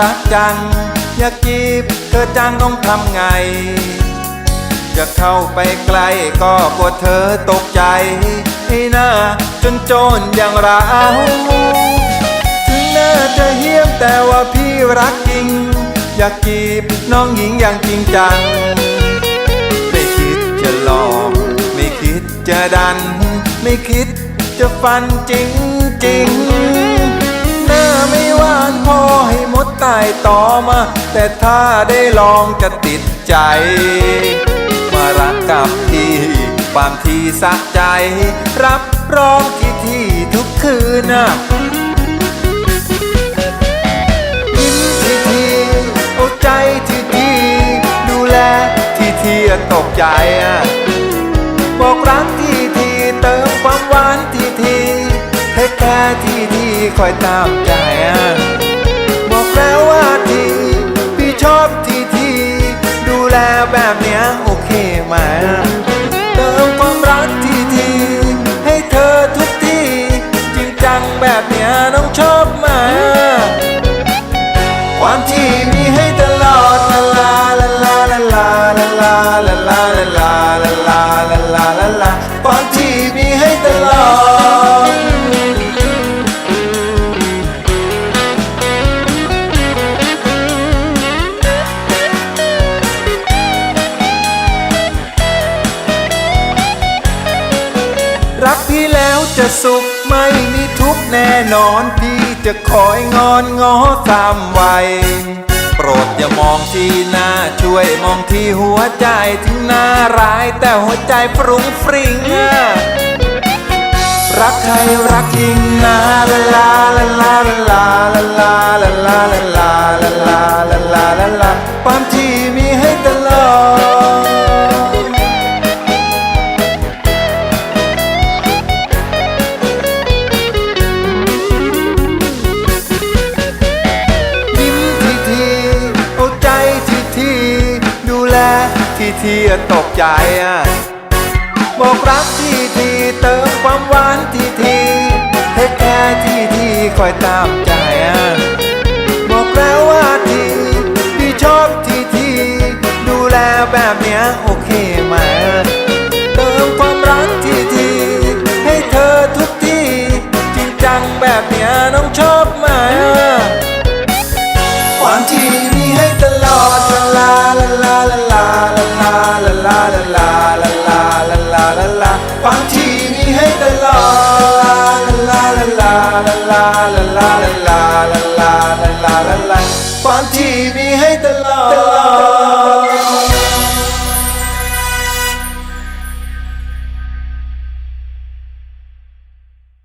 รักจัง อยากจีบเธอจังต้องทำไง จะเข้าไปใกล้ก็กลัวเธอตกใจให้หน้าจนโจรอย่างเราถึงหน้าจะเหี้ยมแต่ว่าพี่รักจริง อยากจีบน้องหญิงอย่างจริงจัง ไม่คิดจะหลอกไม่คิดจะดัน ไม่คิดจะฟันจริงจริงานพอให้มดตายต่อมา แต่ถ้าได้ลองจะติดใจ มารักกับพี่ความที่สะใจ รับรองที่ที่ทุกคืนน่ะยิ้มทีทีเอาใจทีทีดูแลทีทีตกใจอะบอกรักทีทีเติมความหวานทีที แค่ที่ทีคอยตามใจอะบอกแล้วว่าทีพี่ชอบทีทีดูแลแบบเนี้ยโอเคไหมเติมความรักทีทีให้เธอทุกทีจริงจังแบบเนี้ยน้องชอบไหมความที่มีให้ตลอดลาลาลาลาลาลาลาลาลาลาลาลาลาลาลาลาลาความที่มีให้ตลอด จะสุขไม่มีทุกแน่นอนพี่จะคอยงอนง้อตามวัยโปรดอย่ามองที่หน้าช่วยมองที่หัวใจถึงหน้าร้ายแต่หัวใจปรุงฟริ้ง ทีทีตกใจอะบอกรักทีทีเติมความหวานทีทีให้แค่ทีทีคอยตามใจอะบอกแล้วว่าทีพี่ชอบทีทีดูแลแบบเนี้ยโอเคไหมเติมความรักทีทีให้เธอทุกทีจริงจังแบบเนี้ยน้องชอบไหมความที่ ลาลาลาลาลาลาความที่มีให้ตลอด